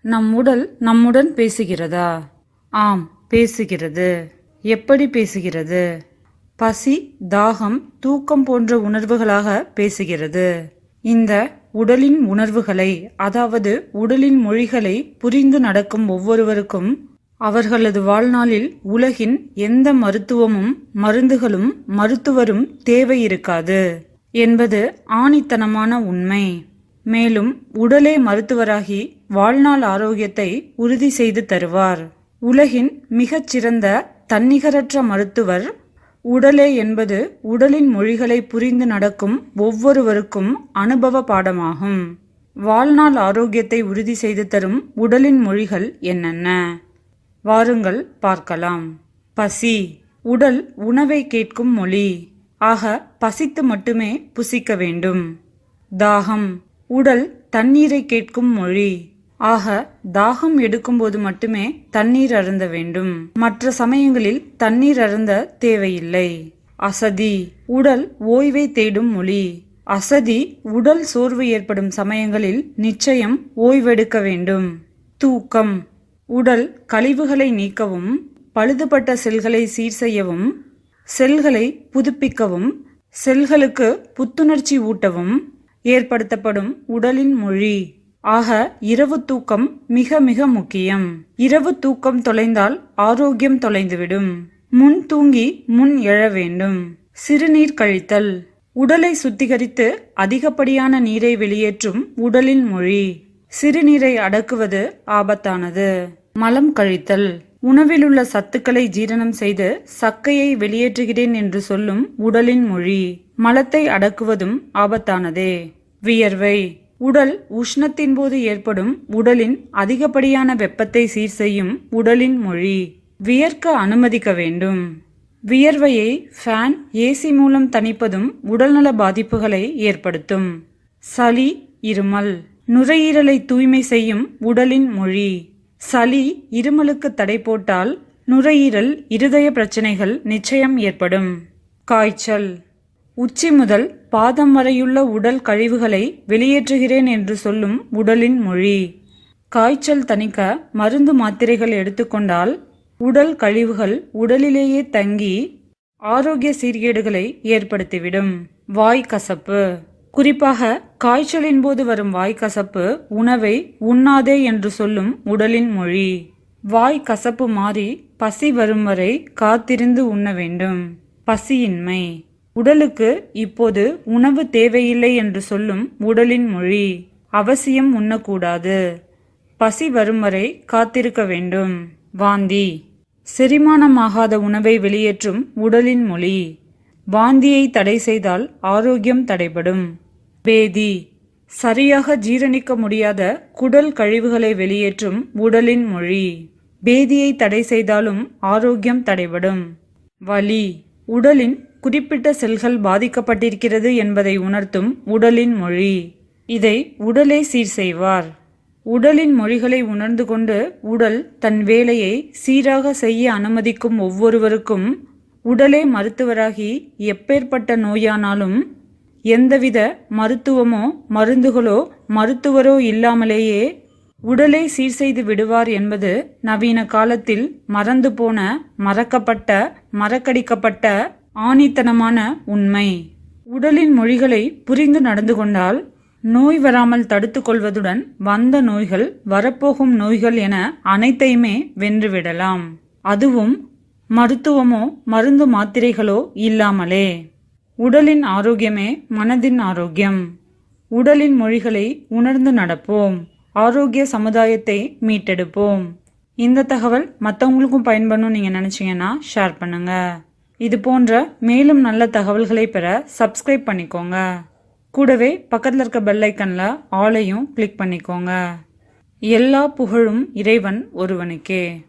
நம் உடல் நம்முடன் பேசுகிறதா? ஆம் பேசுகிறது. எப்படி பேசுகிறது? பசி தாகம் தூக்கம் போன்ற உணர்வுகளாக பேசுகிறது. இந்த உடலின் உணர்வுகளை அதாவது உடலின் மொழிகளை புரிந்து நடக்கும் ஒவ்வொருவருக்கும் அவர்களது வாழ்நாளில் உலகின் எந்த மருத்துவமும் மருந்துகளும் மருத்துவரும் தேவை இருக்காது என்பது ஆணித்தனமான உண்மை. மேலும் உடலே மருத்துவராகி வாழ்நாள் ஆரோக்கியத்தை உறுதி செய்து தருவார். உலகின் மிகச்சிறந்த தன்னிகரற்ற மருத்துவர் உடலே என்பது உடலின் மொழிகளை புரிந்து நடக்கும் ஒவ்வொருவருக்கும் அனுபவ பாடமாகும். வாழ்நாள் ஆரோக்கியத்தை உறுதி செய்து தரும் உடலின் மொழிகள் என்னென்ன? வாருங்கள் பார்க்கலாம். பசி. உடல் உணவை கேட்கும் மொழி. ஆக பசித்து மட்டுமே புசிக்க வேண்டும். தாகம். உடல் தண்ணீரை கேட்கும் மொழி. ஆக தாகம் எடுக்கும்போது மட்டுமே தண்ணீர் அருந்த வேண்டும். மற்ற சமயங்களில் தண்ணீர் அருந்த தேவையில்லை. அசதி உடல் ஓய்வை தேடும் மொழி. அசதி உடல் சோர்வு ஏற்படும் சமயங்களில் நிச்சயம் ஓய்வெடுக்க வேண்டும். தூக்கம் உடல் கழிவுகளை நீக்கவும் பழுதுபட்ட செல்களை சீர் செய்யவும் செல்களை புதுப்பிக்கவும் செல்களுக்கு புத்துணர்ச்சி ஊட்டவும் ஏற்படுத்தப்படும் உடலின் மொழி. ஆக இரவு தூக்கம் மிக மிக முக்கியம். இரவு தூக்கம் தொலைந்தால் ஆரோக்கியம் தொலைந்துவிடும். முன் தூங்கி முன் எழ வேண்டும். சிறுநீர் கழித்தல். உடலை சுத்திகரித்து அதிகப்படியான நீரை வெளியேற்றும் உடலின் மொழி. சிறுநீரை அடக்குவது ஆபத்தானது. மலம் கழித்தல். உணவிலுள்ள சத்துக்களை ஜீரணம் செய்து சக்கையை வெளியேற்றுகிறேன் என்று சொல்லும் உடலின் மொழி. மலத்தை அடக்குவதும் ஆபத்தானதே. வியர்வை. உடல் உஷ்ணத்தின் போது ஏற்படும் உடலின் அதிகப்படியான வெப்பத்தை சீர் செய்யும் உடலின் மொழி. வியர்க்க அனுமதிக்க வேண்டும். வியர்வையை ஃபேன் ஏசி மூலம் தணிப்பதும் உடல்நல பாதிப்புகளை ஏற்படுத்தும். சளி இருமல். நுரையீரலை தூய்மை செய்யும் உடலின் மொழி. சளி இருமலுக்கு தடை போட்டால் நுரையீரல் இருதய பிரச்சனைகள் நிச்சயம் ஏற்படும். காய்ச்சல். உச்சி முதல் பாதம் வரையுள்ள உடல் கழிவுகளை வெளியேற்றுகிறேன் என்று சொல்லும் உடலின் மொழி. காய்ச்சல் தணிக்க மருந்து மாத்திரைகள் எடுத்துக்கொண்டால் உடல் கழிவுகள் உடலிலேயே தங்கி ஆரோக்கிய சீர்கேடுகளை ஏற்படுத்திவிடும். வாய் கசப்பு. குறிப்பாக காய்ச்சலின் போது வரும் வாய் கசப்பு உணவை உண்ணாதே என்று சொல்லும் உடலின் மொழி. வாய் கசப்பு மாறி பசி வரும் வரை காத்திருந்து உண்ண வேண்டும். பசியின்மை. உடலுக்கு இப்போது உணவு தேவையில்லை என்று சொல்லும் உடலின் மொழி. அவசியம் உண்ணக்கூடாது. பசி வரும் வரை காத்திருக்க வேண்டும். வாந்தி. செரிமானமாகாத உணவை வெளியேற்றும் உடலின் மொழி. வாந்தியை தடை செய்தால் ஆரோக்கியம் தடைபடும். பேதி. சரியாக ஜீரணிக்க முடியாத குடல் கழிவுகளை வெளியேற்றும் உடலின் மொழி. பேதியை தடை செய்தாலும் ஆரோக்கியம் தடைபடும். வலி. உடலின் குறிப்பிட்ட செல்கள் பாதிக்கப்பட்டிருக்கிறது என்பதை உணர்த்தும் உடலின் மொழி. இதை உடலே சீர் செய்வார். உடலின் மொழிகளை உணர்ந்து கொண்டு உடல் தன் வேலையை சீராக செய்ய அனுமதிக்கும் ஒவ்வொருவருக்கும் உடலே மருத்துவராகி எப்பேற்பட்ட நோயானாலும் எந்தவித மருத்துவமோ மருந்துகளோ மருத்துவரோ இல்லாமலேயே உடலை சீர் செய்து விடுவார் என்பது நவீன காலத்தில் மறந்து போன மறக்கப்பட்ட மறக்கடிக்கப்பட்ட ஆணித்தனமான உண்மை. உடலின் மொழிகளை புரிந்து நடந்து கொண்டால் நோய் வராமல் தடுத்து கொள்வதுடன் வந்த நோய்கள் வரப்போகும் நோய்கள் என அனைத்தையுமே வென்றுவிடலாம். அதுவும் மருத்துவமோ மருந்து மாத்திரைகளோ இல்லாமலே. உடலின் ஆரோக்கியமே மனதின் ஆரோக்கியம். உடலின் மொழிகளை உணர்ந்து நடப்போம். ஆரோக்கிய சமுதாயத்தை மீட்டெடுப்போம். இந்த தகவல் மற்றவங்களுக்கும் பயன்படணும் நீங்கள் நினச்சிங்கன்னா ஷேர் பண்ணுங்க. இது போன்ற மேலும் நல்ல தகவல்களை பெற சப்ஸ்கிரைப் பண்ணிக்கோங்க. கூடவே பக்கத்தில் இருக்க பெல்லைக்கனில் ஆலையும் கிளிக் பண்ணிக்கோங்க. எல்லா புகழும் இறைவன் ஒருவனுக்கே.